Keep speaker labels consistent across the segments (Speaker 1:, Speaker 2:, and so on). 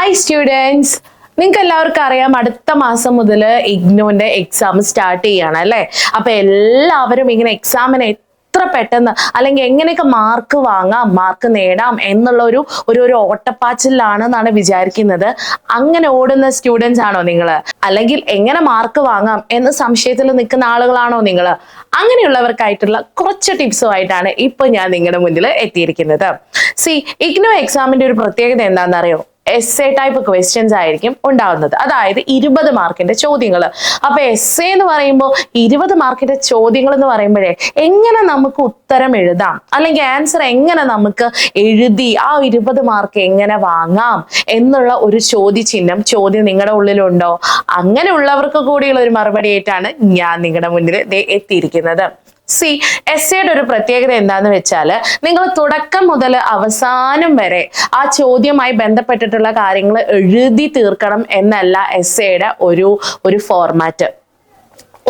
Speaker 1: Hi students നിങ്ങൾക്ക് എല്ലാവർക്കും അറിയാം അടുത്ത മാസം മുതൽ ഇഗ്നോന്റെ എക്സാം സ്റ്റാർട്ട് ചെയ്യാണ് അല്ലേ? അപ്പൊ എല്ലാവരും ഇങ്ങനെ എക്സാമിന് എത്ര പെട്ടെന്ന് അല്ലെങ്കിൽ എങ്ങനെയൊക്കെ മാർക്ക് വാങ്ങാം മാർക്ക് നേടാം എന്നുള്ള ഒരു ഒരു ഒരു ഓട്ടപ്പാച്ചിലാണെന്നാണ് വിചാരിക്കുന്നത്. അങ്ങനെ ഓടുന്ന സ്റ്റുഡൻസ് ആണോ നിങ്ങൾ അല്ലെങ്കിൽ എങ്ങനെ മാർക്ക് വാങ്ങാം എന്ന സംശയത്തിൽ നിൽക്കുന്ന ആളുകളാണോ നിങ്ങൾ അങ്ങനെയുള്ളവർക്കായിട്ടുള്ള കുറച്ച് ടിപ്സുമായിട്ടാണ് ഇപ്പൊ ഞാൻ നിങ്ങളുടെ മുന്നിൽ എത്തിയിരിക്കുന്നത്. സി ഇഗ്നോ എക്സാമിന്റെ ഒരു പ്രത്യേകത എന്താണെന്നറിയോ? എസ് എ ടൈപ്പ് ക്വസ്റ്റ്യൻസ് ആയിരിക്കും ഉണ്ടാവുന്നത്. അതായത് ഇരുപത് മാർക്കിന്റെ ചോദ്യങ്ങൾ അപ്പൊ എസ് എ എന്ന് പറയുമ്പോൾ ഇരുപത് മാർക്കിന്റെ ചോദ്യങ്ങൾ എന്ന് പറയുമ്പോഴേ എങ്ങനെ നമുക്ക് ഉത്തരം എഴുതാം? അല്ലെങ്കിൽ ആൻസർ എങ്ങനെ നമുക്ക് എഴുതി ആ ഇരുപത് മാർക്ക് എങ്ങനെ വാങ്ങാം എന്നുള്ള ഒരു ചോദ്യചിഹ്നം ചോദ്യം നിങ്ങളുടെ ഉള്ളിലുണ്ടോ? അങ്ങനെയുള്ളവർക്ക് കൂടിയുള്ള ഒരു മറുപടി ആയിട്ടാണ് ഞാൻ നിങ്ങളുടെ മുന്നിൽ എത്തിയിരിക്കുന്നത്. സി എസ് എയുടെ ഒരു പ്രത്യേകത എന്താന്ന് വെച്ചാൽ നിങ്ങൾ തുടക്കം മുതൽ അവസാനം വരെ ആ ചോദ്യമായി ബന്ധപ്പെട്ടിട്ടുള്ള കാര്യങ്ങൾ എഴുതി തീർക്കണം എന്നല്ല എസ് എയുടെ ഒരു ഒരു ഫോർമാറ്റ്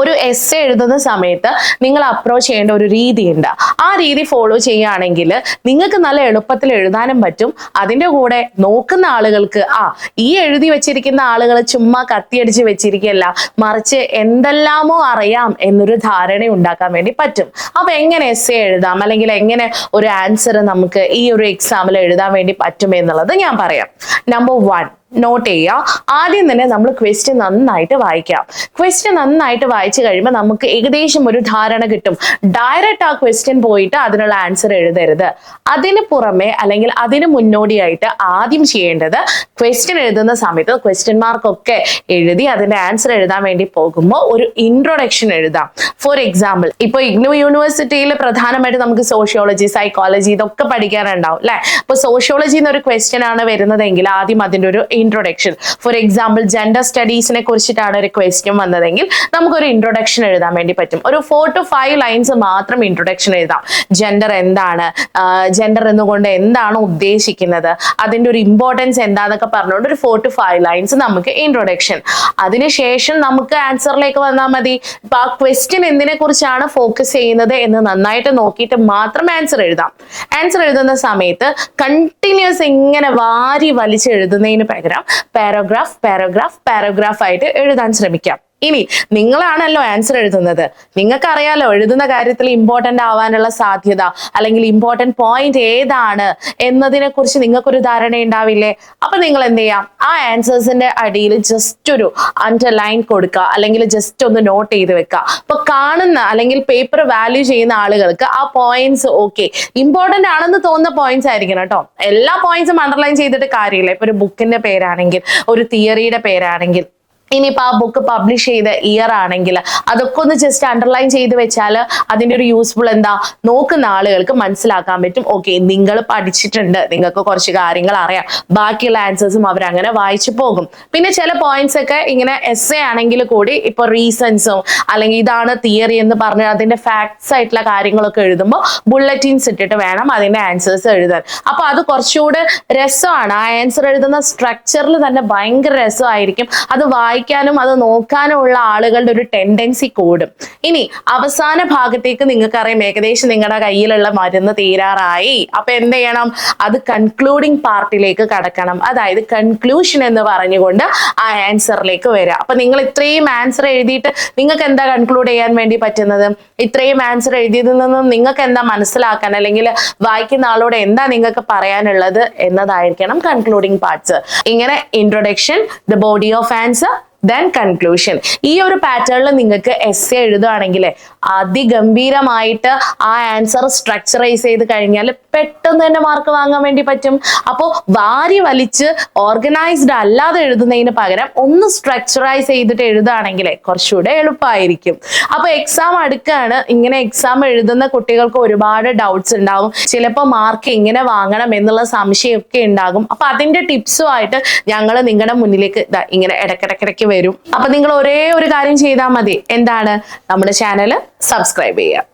Speaker 1: ഒരു എസ് എഴുതുന്ന സമയത്ത് നിങ്ങൾ അപ്രോച്ച് ചെയ്യേണ്ട ഒരു രീതിയുണ്ട്. ആ രീതി ഫോളോ ചെയ്യുകയാണെങ്കിൽ നിങ്ങൾക്ക് നല്ല എളുപ്പത്തിൽ എഴുതാനും പറ്റും. അതിന്റെ കൂടെ നോക്കുന്ന ആളുകൾക്ക് ആ ഈ എഴുതി വെച്ചിരിക്കുന്ന ആളുകൾ ചുമ്മാ കത്തിയടിച്ച് വെച്ചിരിക്കുകയല്ല മറിച്ച് എന്തെല്ലാമോ അറിയാം എന്നൊരു ധാരണ ഉണ്ടാക്കാൻ വേണ്ടി പറ്റും. അപ്പൊ എങ്ങനെ എസ് എഴുതാം? അല്ലെങ്കിൽ എങ്ങനെ ഒരു ആൻസർ നമുക്ക് ഈ ഒരു എക്സാമിൽ എഴുതാൻ വേണ്ടി പറ്റും എന്നുള്ളത് ഞാൻ പറയാം. നമ്പർ വൺ നോട്ട് ചെയ്യുക. ആദ്യം തന്നെ നമ്മൾ ക്വസ്റ്റ്യൻ നന്നായിട്ട് വായിക്കാം. ക്വസ്റ്റ്യൻ നന്നായിട്ട് വായിച്ചു കഴിയുമ്പോൾ നമുക്ക് ഏകദേശം ഒരു ധാരണ കിട്ടും. ഡയറക്റ്റ് ആ ക്വസ്റ്റ്യൻ പോയിട്ട് അതിനുള്ള ആൻസർ എഴുതരുത്. അതിന് പുറമെ അല്ലെങ്കിൽ അതിന് മുന്നോടിയായിട്ട് ആദ്യം ചെയ്യേണ്ടത് ക്വസ്റ്റ്യൻ എഴുതുന്ന സമയത്ത് ക്വസ്റ്റ്യൻ മാർക്കൊക്കെ എഴുതി അതിന്റെ ആൻസർ എഴുതാൻ വേണ്ടി പോകുമ്പോൾ ഒരു ഇൻട്രൊഡക്ഷൻ എഴുതാം. ഫോർ എക്സാമ്പിൾ ഇപ്പൊ ഇഗ്നു യൂണിവേഴ്സിറ്റിയിൽ പ്രധാനമായിട്ട് നമുക്ക് സോഷ്യോളജി സൈക്കോളജി ഇതൊക്കെ പഠിക്കാനുണ്ടാവും അല്ലെ? അപ്പൊ സോഷ്യോളജി എന്നൊരു ക്വസ്റ്റ്യൻ ആണ് വരുന്നതെങ്കിൽ ആദ്യം അതിന്റെ ഒരു ഇൻട്രൊഡക്ഷൻ ഫോർ എക്സാമ്പിൾ ജെൻഡർ സ്റ്റഡീസിനെ കുറിച്ചിട്ടാണ് ഒരു ക്വസ്റ്റ്യൻ വന്നതെങ്കിൽ നമുക്കൊരു ഇൻട്രൊഡക്ഷൻ എഴുതാൻ വേണ്ടി പറ്റും. ഒരു ഫോർ ടു ഫൈവ് ലൈൻസ് മാത്രം ഇൻട്രൊഡക്ഷൻ എഴുതാം. ജെൻഡർ എന്താണ്? ജെൻഡർ എന്നുകൊണ്ട് എന്താണ് ഉദ്ദേശിക്കുന്നത്? അതിന്റെ ഒരു ഇമ്പോർട്ടൻസ് എന്താന്നൊക്കെ പറഞ്ഞുകൊണ്ട് ഒരു ഫോർ ടു ഫൈവ് ലൈൻസ് നമുക്ക് ഇൻട്രൊഡക്ഷൻ അതിനുശേഷം നമുക്ക് ആൻസറിലേക്ക് വന്നാൽ മതി. ഇപ്പൊ ആ ക്വസ്റ്റ്യൻ എന്തിനെ കുറിച്ചാണ് ഫോക്കസ് ചെയ്യുന്നത് എന്ന് നന്നായിട്ട് നോക്കിയിട്ട് മാത്രം ആൻസർ എഴുതാം. ആൻസർ എഴുതുന്ന സമയത്ത് കണ്ടിന്യൂസ് ഇങ്ങനെ വാരി വലിച്ച് എഴുതുന്നതിന് പകരം പാരഗ്രാഫ് പാരഗ്രാഫ് പാരഗ്രാഫ് ആയിട്ട് എഴുതാൻ ശ്രമിക്കാം. ഇനി നിങ്ങളാണല്ലോ ആൻസർ എഴുതുന്നത്. നിങ്ങൾക്ക് നിങ്ങൾക്കറിയാലോ എഴുതുന്ന കാര്യത്തിൽ ഇമ്പോർട്ടന്റ് ആവാനുള്ള സാധ്യത അല്ലെങ്കിൽ ഇമ്പോർട്ടന്റ് പോയിന്റ് ഏതാണ് എന്നതിനെ കുറിച്ച് നിങ്ങൾക്കൊരു ധാരണ ഉണ്ടാവില്ലേ അപ്പൊ നിങ്ങൾ എന്ത് ചെയ്യാം? ആ ആൻസേഴ്സിന്റെ അടിയിൽ ജസ്റ്റ് ഒരു അണ്ടർലൈൻ കൊടുക്കുക അല്ലെങ്കിൽ ജസ്റ്റ് ഒന്ന് നോട്ട് ചെയ്ത് വെക്കുക. അപ്പൊ കാണുന്ന അല്ലെങ്കിൽ പേപ്പർ വാല്യൂ ചെയ്യുന്ന ആളുകൾക്ക് ആ പോയിന്റ്സ് ഓക്കെ ഇമ്പോർട്ടന്റ് ആണെന്ന് തോന്നുന്ന പോയിന്റ്സ് ആയിരിക്കണം കേട്ടോ എല്ലാ പോയിന്റ്സും അണ്ടർലൈൻ ചെയ്തിട്ട് കാര്യമില്ല. ഇപ്പൊ ഒരു ബുക്കിന്റെ പേരാണെങ്കിൽ ഒരു തിയറിയുടെ പേരാണെങ്കിൽ. ഇനിയിപ്പോൾ ആ ബുക്ക് പബ്ലിഷ് ചെയ്ത ഇയർ ആണെങ്കിൽ അതൊക്കെ ഒന്ന് ജസ്റ്റ് അണ്ടർലൈൻ ചെയ്ത് വെച്ചാൽ അതിന്റെ ഒരു യൂസ്ഫുൾ എന്താ? നോക്കുന്ന ആളുകൾക്ക് മനസ്സിലാക്കാൻ പറ്റും. ഓക്കെ നിങ്ങൾ പഠിച്ചിട്ടുണ്ട്. നിങ്ങൾക്ക് കുറച്ച് കാര്യങ്ങൾ അറിയാം. ബാക്കിയുള്ള ആൻസേഴ്സും അവർ അങ്ങനെ വായിച്ചു പോകും. പിന്നെ ചില പോയിന്റ്സ് ഒക്കെ ഇങ്ങനെ എസ് എ ആണെങ്കിൽ കൂടി ഇപ്പോൾ റീസൺസും അല്ലെങ്കിൽ ഇതാണ് തിയറി എന്ന് പറഞ്ഞ് അതിന്റെ ഫാക്ട്സ് ആയിട്ടുള്ള കാര്യങ്ങളൊക്കെ എഴുതുമ്പോൾ ബുള്ളറ്റിൻസ് ഇട്ടിട്ട് വേണം അതിന്റെ ആൻസേഴ്സ് എഴുതാൻ. അപ്പോൾ അത് കുറച്ചുകൂടെ രസമാണ്. ആ ആൻസർ എഴുതുന്ന സ്ട്രക്ചറിൽ തന്നെ ഭയങ്കര രസമായിരിക്കും. അത് വായിക്കാനും അത് നോക്കാനും ഉള്ള ആളുകളുടെ ഒരു ടെൻഡൻസി കൂടും. ഇനി അവസാന ഭാഗത്തേക്ക് നിങ്ങൾക്കറിയാം ഏകദേശം നിങ്ങളുടെ കയ്യിലുള്ള മരുന്ന് തീരാറായി. അപ്പൊ എന്ത് ചെയ്യണം? അത് കൺക്ലൂഡിങ് പാർട്ടിലേക്ക് കടക്കണം. അതായത് കൺക്ലൂഷൻ എന്ന് പറഞ്ഞുകൊണ്ട് ആ ആൻസറിലേക്ക് വരിക അപ്പൊ നിങ്ങൾ ഇത്രയും ആൻസർ എഴുതിയിട്ട് നിങ്ങൾക്ക് എന്താ കൺക്ലൂഡ് ചെയ്യാൻ വേണ്ടി പറ്റുന്നത്? ഇത്രയും ആൻസർ എഴുതിയതിൽ നിന്നും നിങ്ങൾക്ക് എന്താ മനസ്സിലാക്കാൻ അല്ലെങ്കിൽ വായിക്കുന്ന ആളോട് എന്താ നിങ്ങൾക്ക് പറയാനുള്ളത് എന്നതായിരിക്കണം കൺക്ലൂഡിംഗ് പാർട്സ് ഇങ്ങനെ introduction the body of answer then conclusion ഈ ഒരു പാറ്റേണിൽ നിങ്ങൾക്ക് എസ് എ എഴുതുകയാണെങ്കിൽ അതിഗംഭീരമായിട്ട് ആ ആൻസർ സ്ട്രക്ചറൈസ് ചെയ്ത് കഴിഞ്ഞാൽ പെട്ടെന്ന് തന്നെ മാർക്ക് വാങ്ങാൻ വേണ്ടി പറ്റും. അപ്പോൾ വാരി വലിച്ച് ഓർഗനൈസ്ഡ് അല്ലാതെ എഴുതുന്നതിന് പകരം ഒന്ന് സ്ട്രക്ചറൈസ് ചെയ്തിട്ട് എഴുതുകയാണെങ്കിൽ കുറച്ചുകൂടെ എളുപ്പമായിരിക്കും അപ്പോൾ എക്സാം അടുക്കാണ്. ഇങ്ങനെ എക്സാം എഴുതുന്ന കുട്ടികൾക്ക് ഒരുപാട് ഡൗട്ട്സ് ഉണ്ടാവും. ചിലപ്പോൾ മാർക്ക് എങ്ങനെ വാങ്ങണം എന്നുള്ള സംശയമൊക്കെ ഉണ്ടാകും. അപ്പോൾ അതിന്റെ ടിപ്സുമായിട്ട് ഞങ്ങൾ നിങ്ങളുടെ മുന്നിലേക്ക് ഇങ്ങനെ ഇടയ്ക്കിടയ്ക്കിടയ്ക്ക് വരും. അപ്പൊ നിങ്ങൾ ഒരേ ഒരു കാര്യം ചെയ്താൽ മതി. എന്താണ്? നമ്മുടെ ചാനൽ സബ്സ്ക്രൈബ് ചെയ്യുക.